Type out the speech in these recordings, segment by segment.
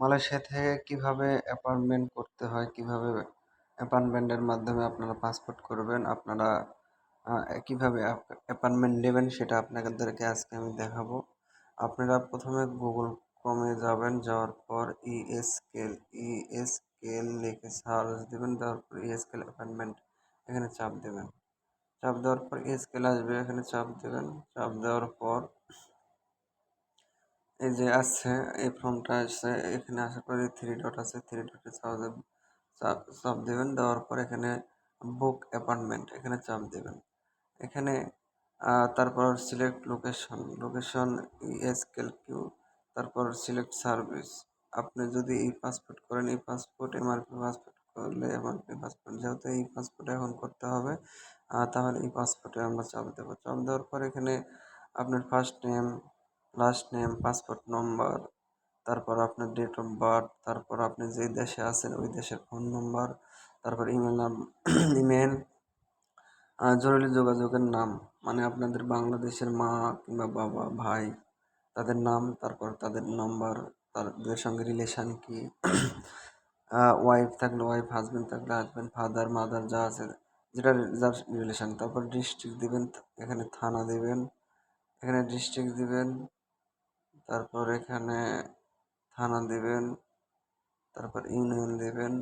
Malaysia থেকে কীভাবে appointment করতে হয়? কীভাবে অ্যাপয়েন্টমেন্টের মাধ্যমে আপনারা পাসপোর্ট করবেন? আপনারা কীভাবে অ্যাপয়েন্টমেন্ট নেবেন সেটা আপনাদেরকে আজকে আমি দেখাবো। আপনারা প্রথমে গুগল ক্রমে যাবেন, যাওয়ার পর ই স্কেল ই স্কেল লিখে সার্চ দেবেন, দেওয়ার পর ই স্কেল অ্যাপয়েন্টমেন্ট এখানে চাপ দেবেন। চাপ দেওয়ার পর ই স্কেল আসবে, এখানে চাপ দেবেন। চাপ দেওয়ার পর এই যে আছে, এই ফর্মটা আছে এখানে আসার পরে থ্রি ডট আছে থ্রি ডটে চাপ চাপ দেবেন, দেওয়ার পর এখানে বুক অ্যাপার্টমেন্ট এখানে চাপ দেবেন। এখানে তারপর সিলেক্ট লোকেশন লোকেশন ইএসকেল কিউ তারপর সিলেক্ট সার্ভিস আপনি যদি এই পাসপোর্ট করেন, এই পাসপোর্ট এমআরপি পাসপোর্ট করলে এমআরপি পাসপোর্ট যেহেতু এই পাসপোর্ট এখন করতে হবে তাহলে এই পাসপোর্টে আমরা চাপ দেবো। চাপ দেওয়ার পর এখানে আপনার first name last name passport number তারপর আপনার ডেট অফ বার্থ তারপর আপনি যে দেশে আছেন ওই দেশের ফোন নম্বর তারপর ইমেল নাম ইমেল জরুরি যোগাযোগের নাম মানে আপনাদের বাংলাদেশের মা কিংবা বাবা, ভাই, তাদের নাম, তারপর তাদের নম্বর তাদের সঙ্গে রিলেশন কি ওয়াইফ থাকলে ওয়াইফ হাজবেন্ড থাকলে হাজবেন্ড ফাদার মাদার যা আছে, যেটা যার রিলেশন তারপর ডিস্ট্রিক্ট দিবেন, এখানে থানা দিবেন, এখানে ডিস্ট্রিক্ট দিবেন তারপর এখানে থানা দিবেন, তারপর ইউনিয়ন দেবেন,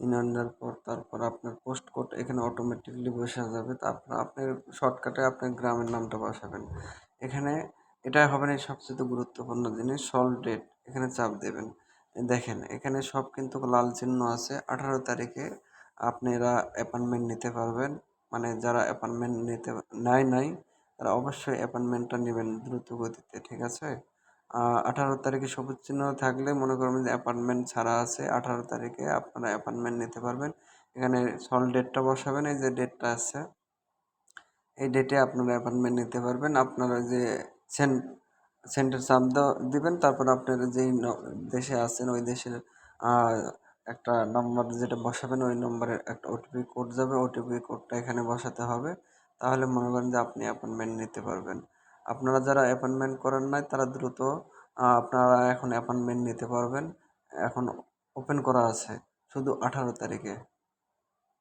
ইউনিয়ন দেওয়ার পর তারপর আপনার পোস্ট কোড এখানে অটোমেটিকলি বসে যাবে। তারপর আপনি শর্টকাটে আপনার গ্রামের নামটা বসাবেন। এখানে এটা হবে না সবচেয়ে গুরুত্বপূর্ণ জিনিস সল্ভ ডেট এখানে চাপ দেবেন। দেখেন, এখানে সব কিন্তু লাল চিহ্ন আছে। আঠারো তারিখে আপনারা অ্যাপয়েন্টমেন্ট নিতে পারবেন। মানে যারা অ্যাপয়েন্টমেন্ট নিতে নেয় নাই তারা অবশ্যই অ্যাপয়েন্টমেন্টটা নেবেন দ্রুত গতিতে, ঠিক আছে? আঠারো তারিখে সবুজ চিহ্ন থাকলে মনে করবেন যে অ্যাপয়েন্টমেন্ট ছাড়া আছে, আঠারো তারিখে আপনারা অ্যাপয়েন্টমেন্ট নিতে পারবেন। এখানে সল ডেটটা বসাবেন, এই যে ডেটটা আছে, এই ডেটে আপনারা অ্যাপয়েন্টমেন্ট নিতে পারবেন। আপনারা যে সেন্ট সেন্টার চাপ দিবেন, তারপর আপনারা যেই দেশে আছেন, ওই দেশের একটা নম্বর যেটা বসাবেন, ওই নম্বরের একটা ওটিপি কোড যাবে ওটিপি কোডটা এখানে বসাতে হবে। তাহলে মনে করেন যে আপনি অ্যাপয়েন্টমেন্ট নিতে পারবেন। আপনারা যারা অ্যাপয়েন্টমেন্ট করেন নাই, তারা দ্রুত আপনারা এখন অ্যাপয়েন্টমেন্ট নিতে পারবেন। এখন ওপেন করা আছে, শুধু আঠারো তারিখে।